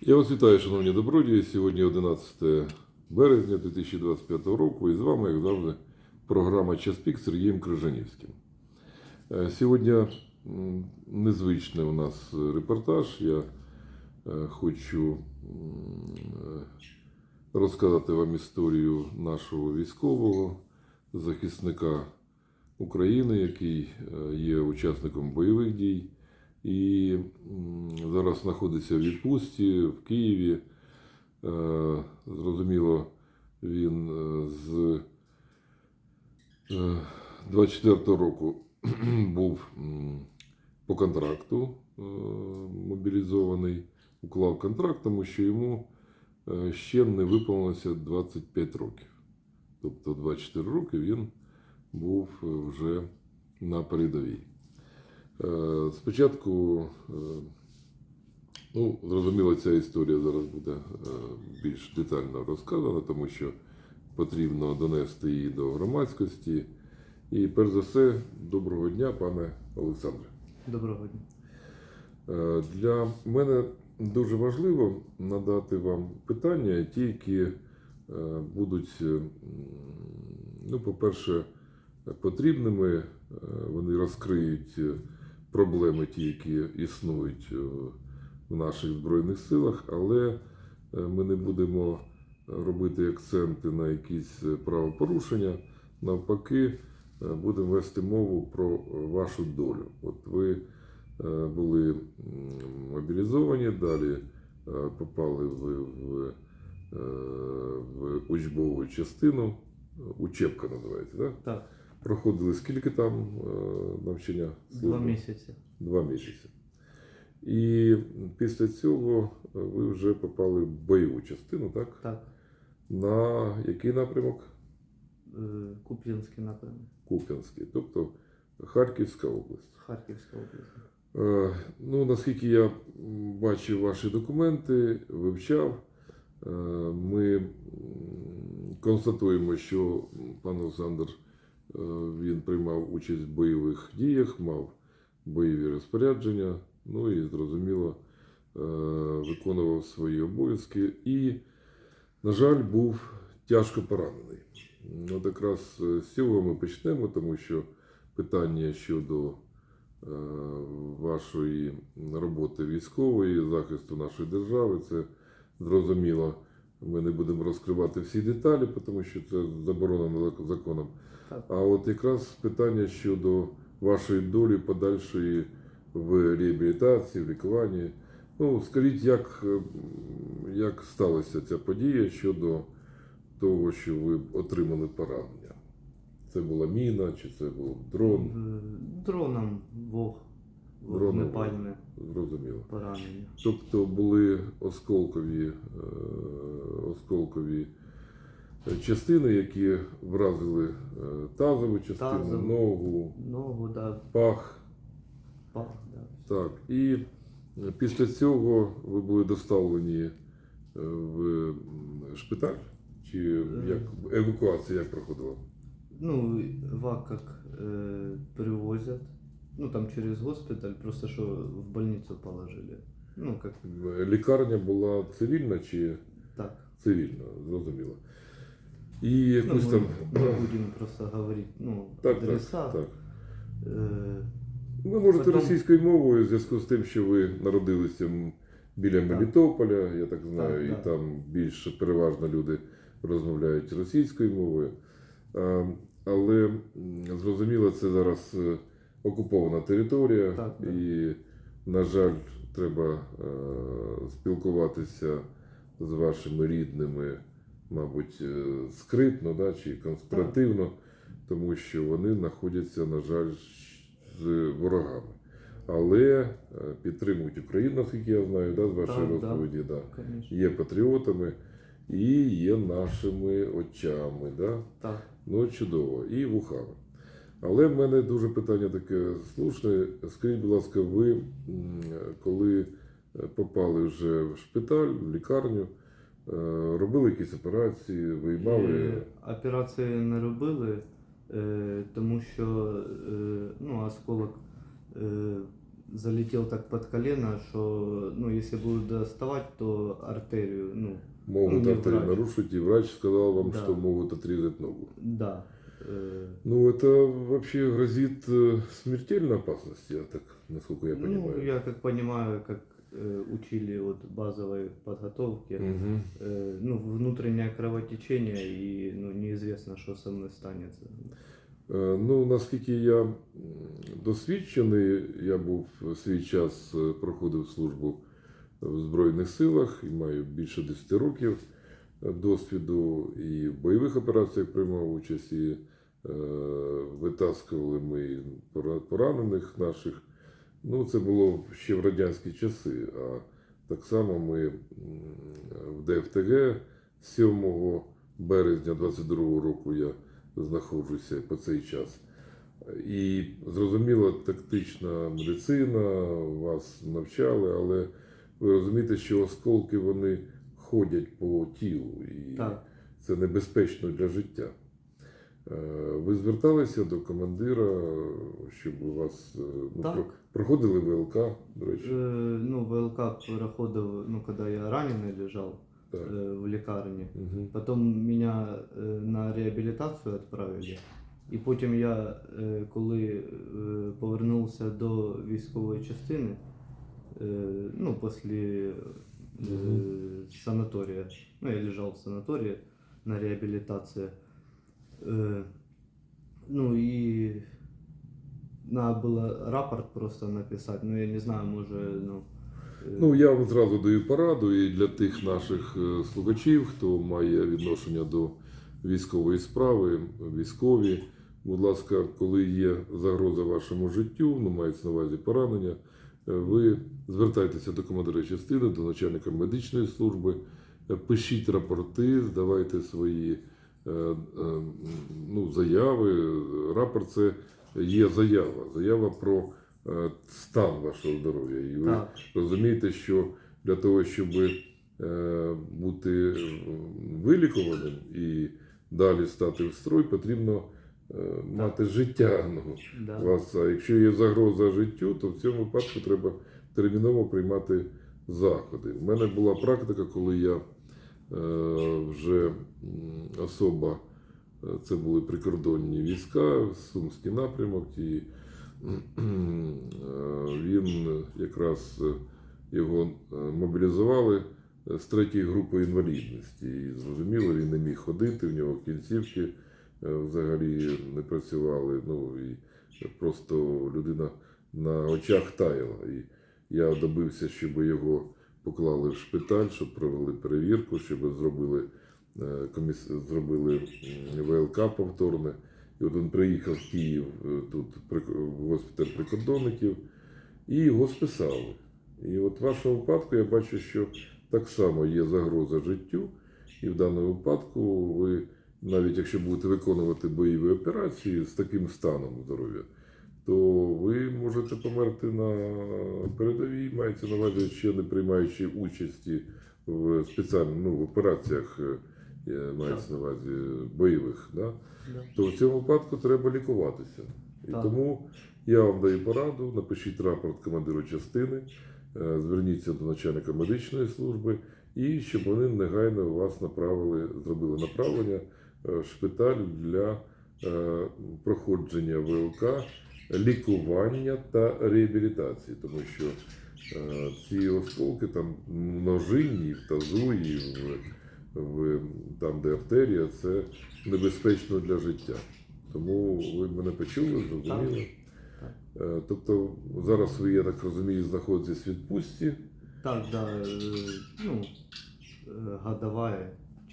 Я вас вітаю, шановні добродії. Сьогодні 11 березня 2025 року і з вами, як завжди, програма Час пік Сергієм Крижанівським. Е, Сьогодні незвичний у нас репортаж. Я е, хочу е, розказати вам історію нашого військового захисника України, який є учасником бойових дій і зараз знаходиться в відпустці в Києві. Е, Зрозуміло, він е, з 24 року був по контракту е, мобілізований, уклав контракт, тому що йому е, ще не виповнилося 25 років. Тобто 24 роки він був е, вже на передовій. Е, Спочатку, е, ну, зрозуміло, ця історія зараз буде е, більш детально розказана, тому що потрібно донести її до громадськості. І перш за все, доброго дня, пане Олександре. Доброго дня. Для мене дуже важливо надати вам питання, ті, які будуть, ну, по-перше, потрібними. Вони розкриють проблеми, ті, які існують е, в наших Збройних силах, але е, ми не будемо робити акценти на якісь е, правопорушення. Навпаки, будемо вести мову про вашу долю. От ви були мобілізовані, далі попали ви в, в учбову частину. Учебка називається, так? Так, Проходили скільки там е, навчання? два місяці. Два місяці. І після цього ви вже попали в бойову частину, так? Так, На який напрямок? е, Куп'янський напрямок, Куп'янський, тобто Харківська область. Харківська область. Е, Ну, наскільки я бачив ваші документи, вивчав, е, ми констатуємо, що пан Олександр е, він приймав участь в бойових діях, мав бойові розпорядження, ну і зрозуміло, е, виконував свої обов'язки і, на жаль, був тяжко поранений. От якраз е, з цього ми почнемо, тому що питання щодо е, вашої роботи військової, захисту нашої держави. Це зрозуміло. Ми не будемо розкривати всі деталі, тому що це заборонено законом. А от якраз питання щодо вашої долі подальшої в реабілітації, в лікуванні. Ну, скажіть, як, е, як сталася ця подія щодо того, що ви отримали поранення? Це була міна, чи це був дрон? Дроном вог, Дроном вогнепальне Зрозуміло. поранення. Тобто були осколкові, е, осколкові частини, які вразили е, тазову частину, Тазову. ногу, Ногу, да, пах. пах, да. Так. І після цього ви були доставлені е, в шпиталь? Чи як евакуація як проходила? Ну, ВАК как э, перевозят. Ну, там через госпиталь, просто что в больницу положили. Ну, как Лікарня була цивільна чи так. цивільна, зрозуміло. І Ну, якусь мы там. не будем просто говорить, ну, Так, так, адреса. так. Э, Ви можете Потім- російською мовою в зв'язку з тим, що ви народилися біля Мелітополя, я так знаю, Так, і так. там більше переважно люди розмовляють російською мовою. Але зрозуміло, це зараз е, окупована територія, Так, так. і, на жаль, треба е, спілкуватися з вашими рідними, мабуть, е, скритно да, чи конспіративно, тому що вони знаходяться, на жаль, з ворогами. Але е, підтримують Україну, наскільки я знаю, да, з вашої Так, розповіді. Да. конечно. Є патріотами і є нашими очами. Да? Так. Ну, чудово, і вухами. Але в мене дуже питання таке слушне. Скажіть, будь ласка, ви коли е, попали вже в шпиталь, в лікарню, робили якісь операції, виймали. Е, Операції не робили, е, тому що е, ну, осколок е, залетел так под колено, что, ну, если буду доставать, то артерию, ну, Могут не артерию врач. нарушить, и врач сказал вам, Да. что могут отрезать ногу. да. э, Ну, это вообще грозит э, смертельной опасностью, я так, насколько я понимаю. Ну, я как понимаю, как э, учили от базовой подготовки, Мгм. э, ну, внутреннее кровотечение и, ну, неизвестно, что со мной станется. Е, Ну, наскільки я досвідчений, я був свій час проходив службу в Збройних силах і маю більше 10 років досвіду і в бойових операціях приймав участь, і е, витаскували ми пора- поранених наших. Ну, це було ще в радянські часи. А так само ми в ДФТГ 7 березня 22 року я знаходжуся по цей час. І зрозуміло, тактична медицина, вас навчали, але ви розумієте, що осколки вони ходять по тілу, і Так. це небезпечно для життя. Е, Ви зверталися до командира, щоб у вас е, ну, Так. про- проходили ВЛК, до речі. Э, ну, ВЛК проходил, ну, когда я раненый лежал Так. э, в лекарні. Угу. Потім мене е, на реабілітацію відправили. І потім я, е, коли е, повернувся до військової частини, е, ну, після е, Мгм. санаторія, ну, я лежав в санаторії на реабілітації. Е, ну і надо було рапорт просто написати, ну я не знаю, може, ну. е, Ну, я вам зразу даю пораду і для тих наших е, слухачів, хто має відношення до військової справи, військові. Будь ласка, коли є загроза вашому життю, ну мається на увазі поранення, ви звертайтеся до командира частини, до начальника медичної служби, пишіть рапорти, здавайте свої ну, заяви. Рапорт це є заява, заява про е, стан вашого здоров'я. І ви Так, розумієте, що для того, щоб е, бути е, вилікуваним і далі стати в строй, потрібно е, мати життя. Ну, да. вас, а якщо є загроза життю, то в цьому випадку треба терміново приймати заходи. У мене була практика, коли я е, вже особа, е, це були прикордонні війська, Сумський напрямок, і е, він якраз е, його е, мобілізували з третьої групи інвалідності. І зрозуміло, він не міг ходити, в нього кінцівки е, взагалі не працювали. Ну і просто людина на очах таяла. І я добився, щоб його поклали в шпиталь, щоб провели перевірку, щоб зробили, е, коміс... зробили ВЛК повторне. І от він приїхав в Київ е, тут в госпіталь прикордонників, і його списали. І от в вашому випадку я бачу, що так само є загроза життю, і в даному випадку ви, навіть якщо будете виконувати бойові операції з таким станом здоров'я, то ви можете померти на передовій, мається на увазі, ще не приймаючи участі в спеціальних ну, в операціях, е, мається на увазі бойових. Да? То в цьому випадку треба лікуватися. І Так. тому я вам даю пораду, напишіть рапорт командиру частини, е, зверніться до начальника медичної служби, і щоб вони негайно вас направили, зробили направлення е, в шпиталь для проходження ВЛК, лікування та реабілітації, тому що е, ці осколки там множинні в тазу і в, в там, де артерія, це небезпечно для життя. Тому ви мене почули, зрозуміли. Е, Тобто зараз ви, я так розумію, знаходитесь в відпустці. Так, да, е, ну, е,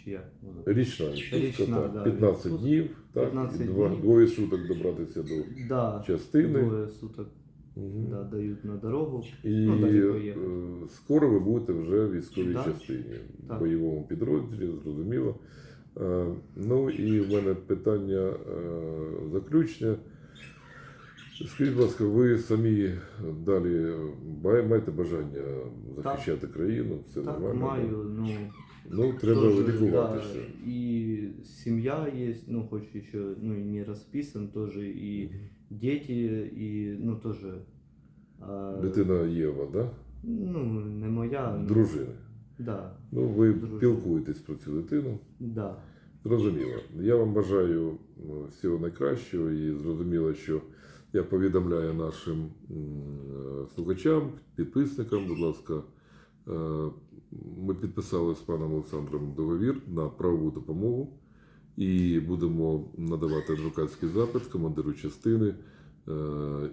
чи? Річна відпустка, Річна, так, да, 15 відпустка. днів, так, 15 і два, днів. двоє суток добратися до Да, частини. двоє суток Мгм. да, дають на дорогу. І Ну, е, скоро ви будете вже в військовій Да. частині, в Так. бойовому підрозділі, зрозуміло. Е, Ну і в мене питання е, заключне. Скажіть, будь ласка, ви самі далі ба- маєте бажання захищати країну? Все Так, нормально? маю, ну, Ну, треба тоже, лікуватися. Да, и семья есть, ну, хоть еще, ну, и не расписан тоже, и дети, и, ну, тоже А, Дитина Єва, да? Ну, не моя. ну, дружини. Да, Ну, ви Дружина. спілкуєтесь про цю дитину. да. Зрозуміло. Я вам бажаю ну, всього найкращого і зрозуміло, що я повідомляю нашим м, е, слухачам, підписникам, будь ласка, ми підписали з паном Олександром договір на правову допомогу і будемо надавати адвокатський запит командиру частини. е,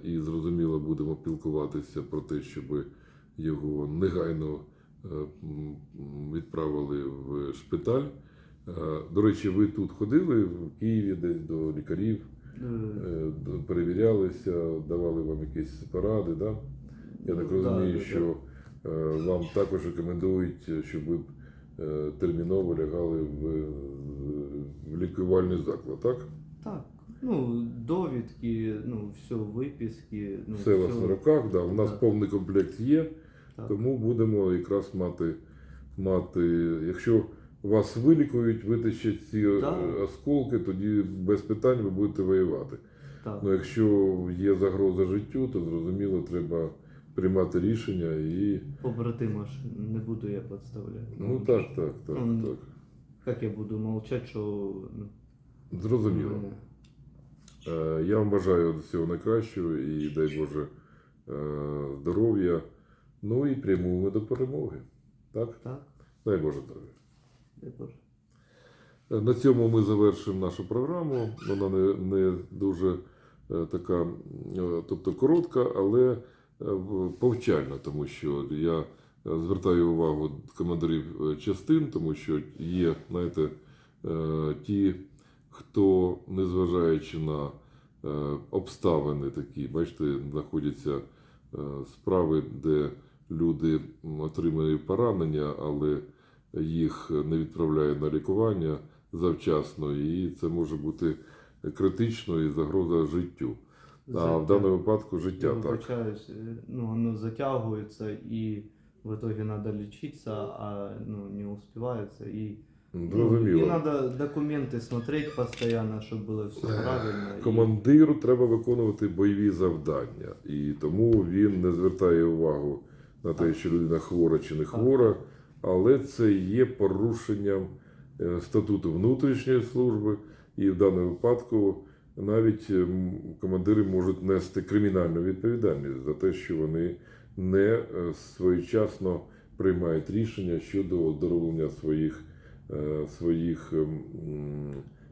І зрозуміло, будемо пілкуватися про те, щоб його негайно е, відправили в шпиталь. Е, До речі, ви тут ходили в Києві десь до лікарів, Е, е, перевірялися, давали вам якісь поради, да? Я так Ну, розумію, що е, вам також рекомендують, щоб ви е, терміново лягали в, е, в лікувальний заклад, так? Так. Ну, довідки, ну, все, виписки. Ну, Все у вас на руках, да. у нас Так. повний комплект є, Так. тому будемо якраз мати, мати, якщо вас вилікують, витащать ці е, Так. осколки, тоді без питань ви будете воювати. Так. Ну, якщо є загроза життю, то зрозуміло, треба приймати рішення і. Побратима ж не буду я підставляти. Ну так, так, так, Ну, так. Як я буду мовчати, що ну, Зрозуміло. мене- Е, Я вам бажаю всього найкращого і дай Боже е, здоров'я. Ну і прямуємо до перемоги. Так? Так, Дай Боже здоров'я. дай Боже. Е, На цьому ми завершимо нашу програму. Вона не, не дуже е, така, е, тобто коротка, але повчальна, тому що я е, звертаю увагу командирів е, частин, тому що є, знаєте, е, ті, хто, незважаючи на е, обставини такі, бачите, знаходяться е, справи, де люди отримують поранення, але їх не відправляють на лікування завчасно, і це може бути критично і загроза життю. А в даному випадку Я життя так. вибачаюсь, е, ну, воно затягується і в итоге треба лічитися, а ну, не успівається. І, ну, і треба документи смотреть постійно, щоб було все правильно. Командиру треба виконувати бойові завдання, і тому він не звертає увагу на те, що людина хвора чи не хвора, але це є порушенням е, статуту внутрішньої служби, і в даному випадку навіть ем, командири можуть нести кримінальну відповідальність за те, що вони не е, своєчасно приймають рішення щодо оздоровлення своїх, е, своїх ем,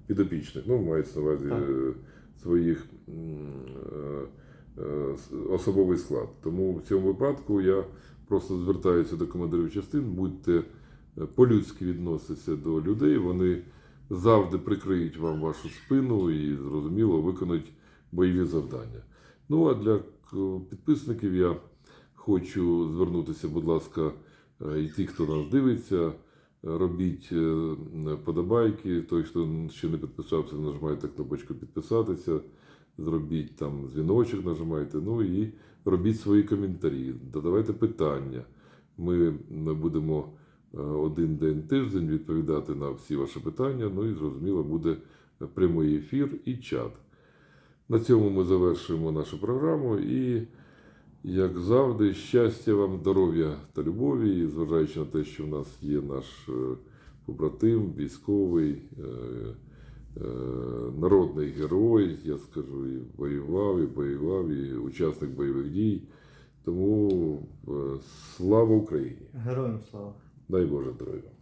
підопічних. Ну, мається на увазі Так. е, своїх особовий склад. Тому в цьому випадку я просто звертаюся до командирів частин, будьте по-людськи відноситися до людей. Вони завжди прикриють вам вашу спину і зрозуміло виконують бойові завдання. Ну а для підписників я хочу звернутися, будь ласка, е, і ті, хто нас дивиться. е, Робіть е, подобайки. Той, хто ще не підписався, нажимайте кнопочку підписатися. Зробіть там дзвіночок, нажимайте. Ну і робіть свої коментарі, додавайте питання. Ми будемо е, один день тиждень відповідати на всі ваші питання. Ну і зрозуміло, буде прямий ефір і чат. На цьому ми завершуємо нашу програму і, як завжди, щастя вам, здоров'я та любові, і зважаючи на те, що в нас є наш е, побратим, військовий, е, е, народний герой, я скажу, і воював, і воював, і учасник бойових дій. Тому е, слава Україні! Героям слава. Дай Боже здоров'я!